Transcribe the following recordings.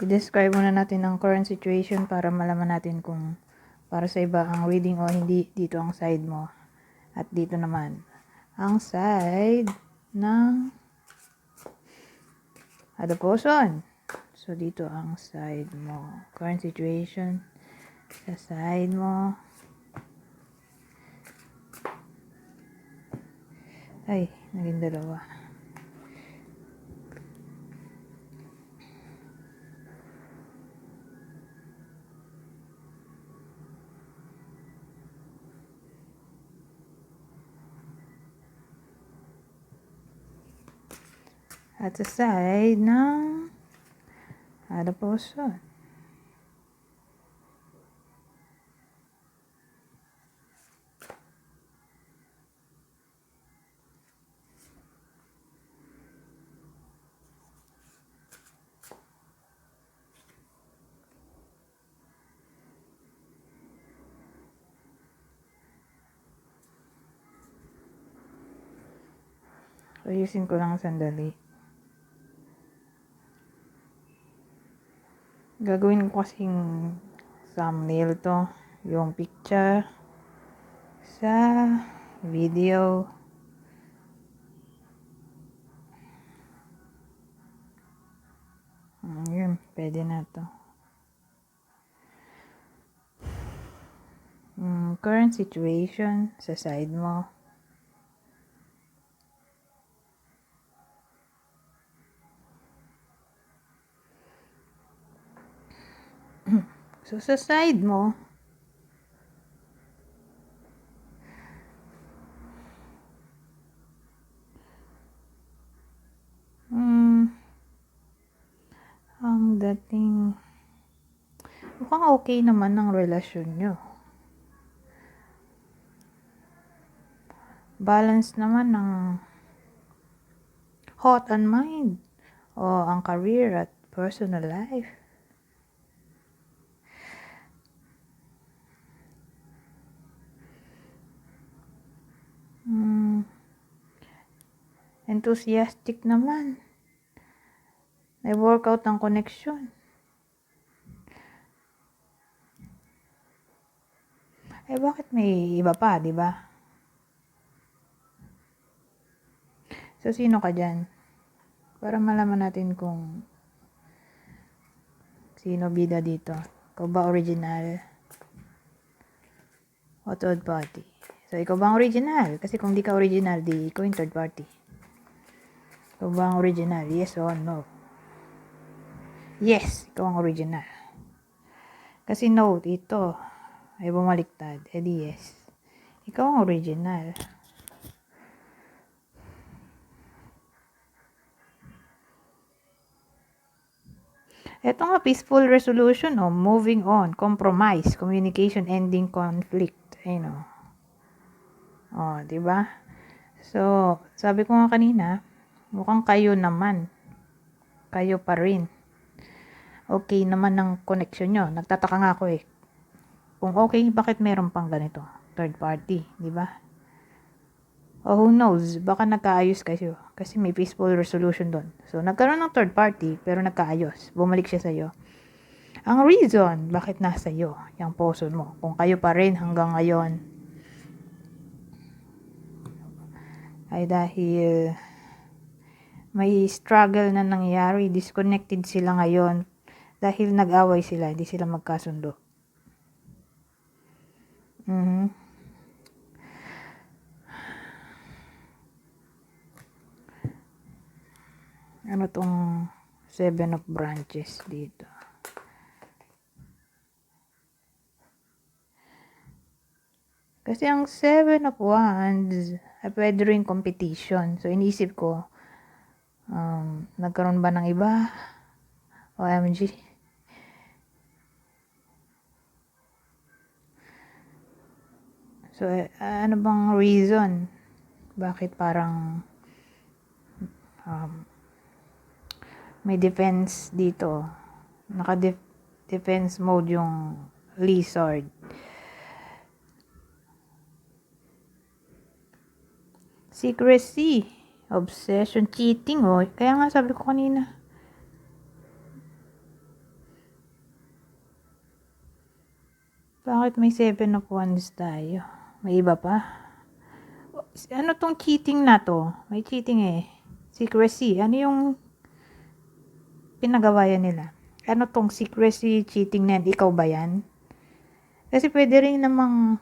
i-describe muna natin ang current situation para malaman natin kung para sa iba ang reading o hindi dito ang side mo. At dito naman ang side ng Adaposon. So, dito ang side mo. Current situation sa side mo. Ay, naging dalawa. At sa side ng Adaposon. Ayusin ko lang sandali. Gagawin ko kasing thumbnail to. Yung picture sa video. Yun, pwede na to. Mm, current situation sa side mo. So, sa side mo, mm, ang dating, mukhang okay naman ang relasyon nyo. Balance naman ng hot and mind o ang career at personal life. Enthusiastic naman. May workout ang connection. Eh, bakit may iba pa, di ba? So, sino ka dyan? Para malaman natin kung sino bida dito. Ikaw ba original? O third party? So, ikaw ba original? Kasi kung di ka original, di ikaw yung third party. Ikaw ba ang original? Yes or no? Yes, ikaw ang original. Kasi no, dito ay bumaliktad. Eh di yes. Ikaw ang original. Ito nga, peaceful resolution o moving on, compromise, communication, ending conflict. Ayun o. Oh, 'di ba? So, sabi ko nga kanina, mukhang kayo naman. Kayo pa rin. Okay naman ng connection nyo. Nagtataka nga ako eh. Kung okay, bakit meron pang ganito? Third party, 'di ba? Oh, who knows? Baka nagkaayos kayo. Kasi may peaceful resolution doon. So, nagkaroon ng third party, pero nagkaayos. Bumalik siya sa'yo. Ang reason, bakit nasa iyo, yung puso mo. Kung kayo pa rin hanggang ngayon, ay dahil may struggle na nangyari, disconnected sila ngayon dahil nag-away sila, hindi sila magkasundo. Mhm. Ano tong seven of branches dito? Kasi ang seven of wands ay pwede rin competition. So, inisip ko, nagkaroon ba ng iba? OMG. So, eh, ano bang reason? Bakit parang um, may defense dito? Naka-defense mode yung lizard. Secrecy, Obsession, cheating, oh. Kaya nga sabi ko kanina. Bakit may 7 of wands tayo? May iba pa? Ano tong cheating na to? May cheating eh. Secrecy. Ano yung pinagawayan nila? Ano tong secrecy cheating na yan? Ikaw ba yan? Kasi pwede rin namang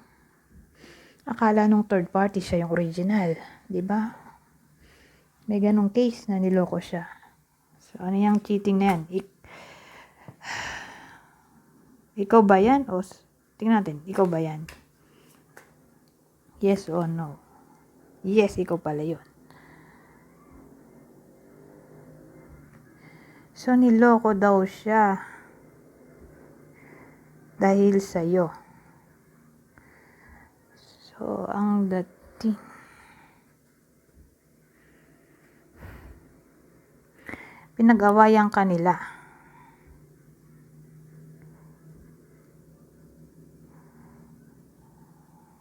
akala nung third party siya yung original. ba? Diba? May ganong case na niloko siya. So, ano yung cheating na yan? Ik- ikaw ba yan? O, tingnan natin. Ikaw ba yan? Yes or no? Yes, ikaw pala yun. So, niloko daw siya. Dahil sa'yo. So, ang dating. Pinag-awayan ka nila.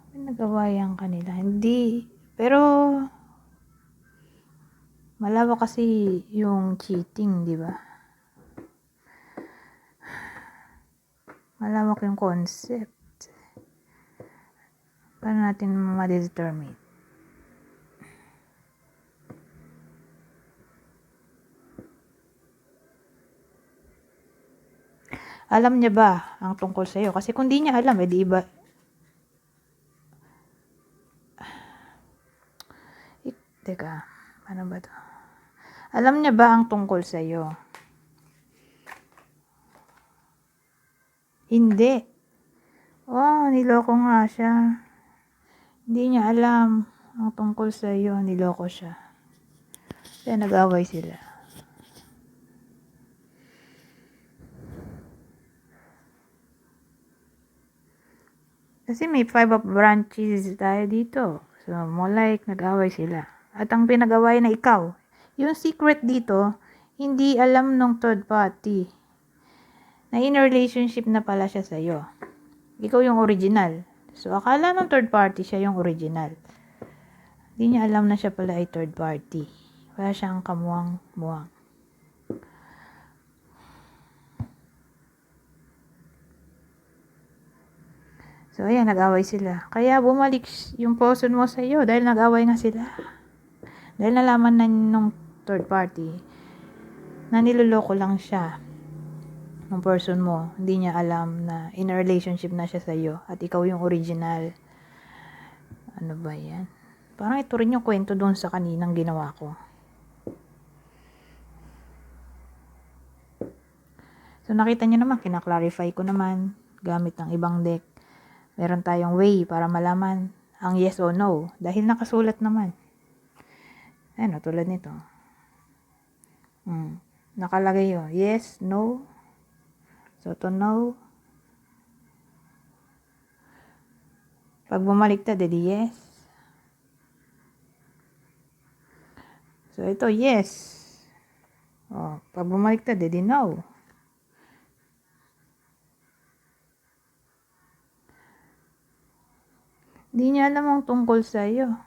Pinag-awayan ka nila. Hindi. Pero, malawak kasi yung cheating, di ba? Malawak yung concept. Paano natin ma-determine? Alam niya ba ang tungkol sa'yo? Kasi kung di niya alam, eh di iba. Eh, Teka, paano ba to? Alam niya ba ang tungkol sa'yo? Hindi. Oh, niloko nga siya. Hindi niya alam ang tungkol sa'yo. Niloko siya. Kaya nag-away sila. Kasi may five of branches tayo dito. So, more like, nag-away sila. At ang pinag-away na ikaw, yung secret dito, hindi alam ng third party na in a relationship na pala siya sa'yo. Ikaw yung original. So, akala ng third party siya yung original. Hindi niya alam na siya pala ay third party. Wala siyang kamuwang-muwang. So, ayan, nag-away sila. Kaya bumalik yung person mo sa iyo dahil nag-away nga sila. Dahil nalaman na nung third party na niloloko lang siya ng person mo. Hindi niya alam na in a relationship na siya sa iyo at ikaw yung original. Ano ba yan? Parang ito rin yung kwento doon sa kaninang ginawa ko. So, nakita niyo naman, kinaklarify ko naman gamit ng ibang deck meron tayong way para malaman ang yes o no. Dahil nakasulat naman. Ano, tulad nito. Hmm. Nakalagay yun. Yes, no. So, to no. Pag bumaliktad, edi yes. So, ito, yes. Oh, pag bumaliktad, edi no. Hindi niya alam ang tungkol sa iyo.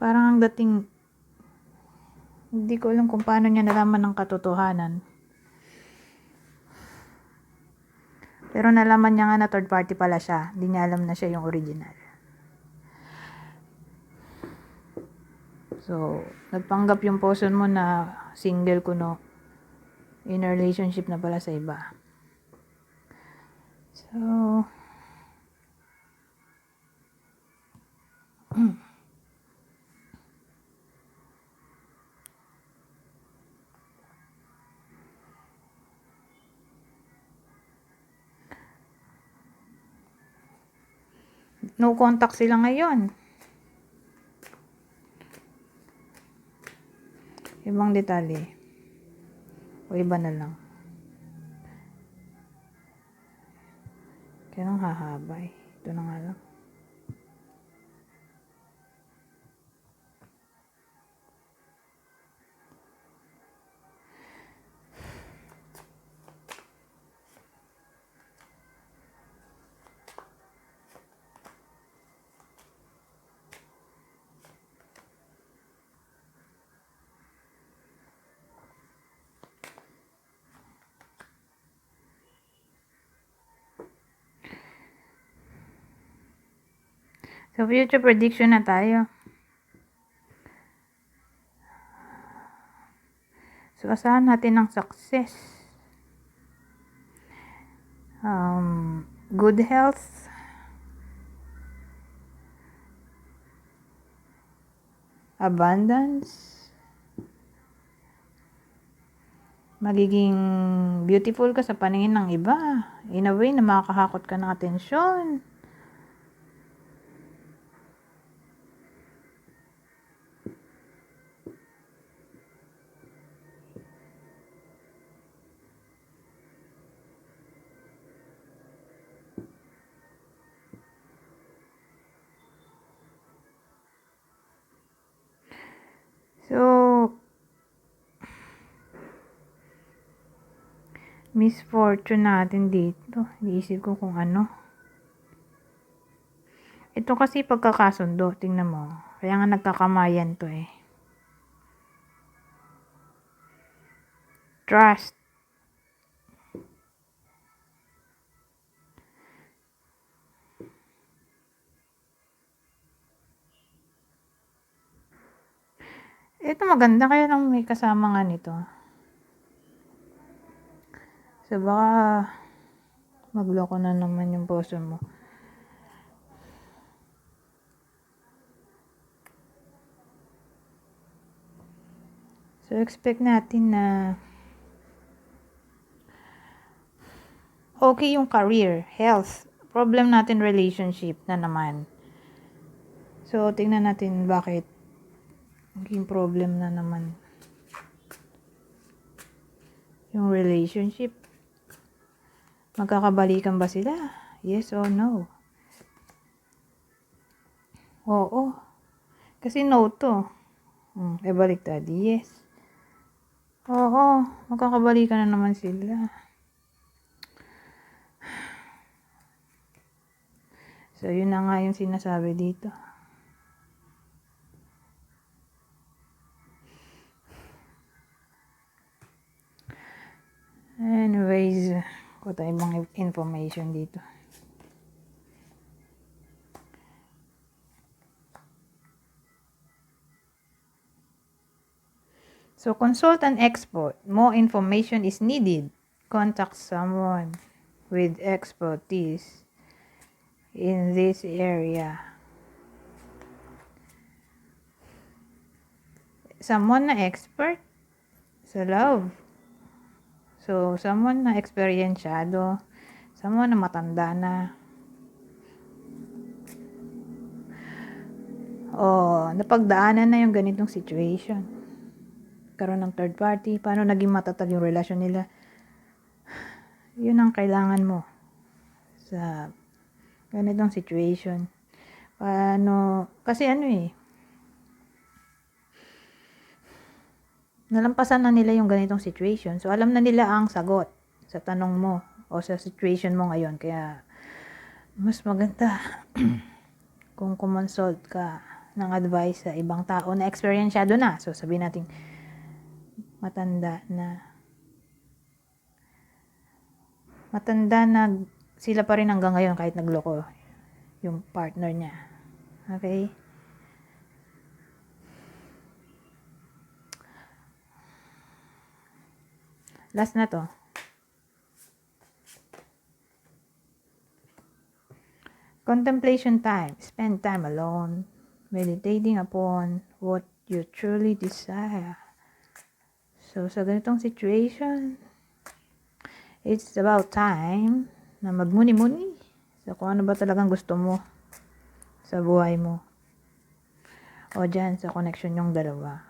Parang ang dating hindi ko alam kung paano niya nalaman ng katotohanan. Pero nalaman niya nga na third party pala siya. Hindi niya alam na siya yung original. So, nagpanggap yung person mo na single ko no in a relationship na pala sa iba. So, no contact sila ngayon. Ibang detalye. O iba na lang. Hahaba eh. Ito na nga lang. So, future prediction na tayo. So, asahan natin ng success. Um, good health. Abundance. Magiging beautiful ka sa paningin ng iba. In a way na makakahakot ka ng atensyon. Misfortune natin dito. Iniisip ko kung ano. Ito kasi pagkakasundo. Tingnan mo. Kaya nga nagkakamayan to eh. Trust. Ito maganda kaya nang may kasama nga nito. So baka magloko na naman yung puso mo. So expect natin na okay yung career, health, problem natin relationship na naman. So tingnan natin bakit naging problem na naman yung relationship. Magkakabalikan ba sila? Yes or no? Oo. Kasi no to. Hmm, eh baliktad. Yes. Oo. Magkakabalikan na naman sila. So, yun na nga yung sinasabi dito. Anyways, kuha tayo ibang information dito. So, consult an expert. More information is needed. Contact someone with expertise in this area. Someone na expert sa love. So, someone na eksperyensyado, someone na matanda na, o napagdaanan na yung ganitong situation. Karoon ng third party, paano naging matatag yung relasyon nila. Yun ang kailangan mo sa ganitong situation. Paano, kasi ano eh, nalampasan na nila yung ganitong situation. So, alam na nila ang sagot sa tanong mo o sa situation mo ngayon. Kaya, mas maganda kung kumonsult ka ng advice sa ibang tao na experiensyado na. So, sabihin natin, matanda na matanda na sila pa rin hanggang ngayon kahit nagloko yung partner niya. Okay? Last na to. Contemplation time. Spend time alone. Meditating upon what you truly desire. So, sa ganitong situation, it's about time na magmuni-muni sa kung ano ba talagang gusto mo sa buhay mo. O dyan, sa connection yung dalawa.